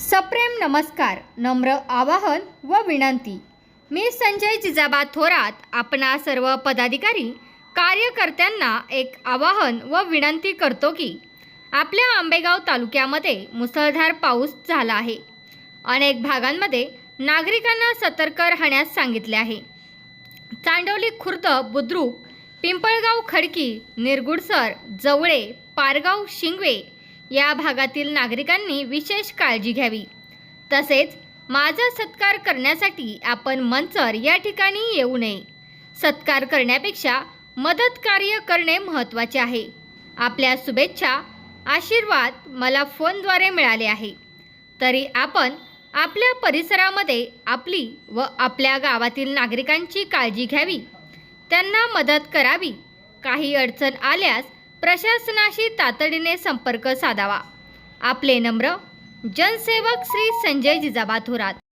सप्रेम नमस्कार नम्र आवाहन व विनंती. मी संजय जिजाबा थोरात आपणा सर्व पदाधिकारी कार्यकर्त्यांना एक आवाहन व विनंती करतो की आपल्या आंबेगाव तालुक्यामध्ये मुसळधार पाऊस झाला आहे. अनेक भागांमध्ये नागरिकांना सतर्क राहण्यास सांगितले आहे. चांडवली खुर्द बुद्रुक पिंपळगाव खडकी निरगुडसर जवळे पारगाव शिंगवे या भागातील नागरिकांनी विशेष काळजी घ्यावी. तसेच माझा सत्कार करण्यासाठी आपण मंचर या ठिकाणी येऊ नये. सत्कार करण्यापेक्षा मदत कार्य करणे महत्त्वाचे आहे. आपल्या शुभेच्छा आशीर्वाद मला फोनद्वारे मिळाले आहे. तरी आपण आपल्या परिसरामध्ये आपली व आपल्या गावातील नागरिकांची काळजी घ्यावी. त्यांना मदत करावी. काही अडचण आल्यास प्रशासनाशी तातडीने संपर्क साधावा. आपले नम्र जनसेवक श्री संजय जिजाबा थोरात.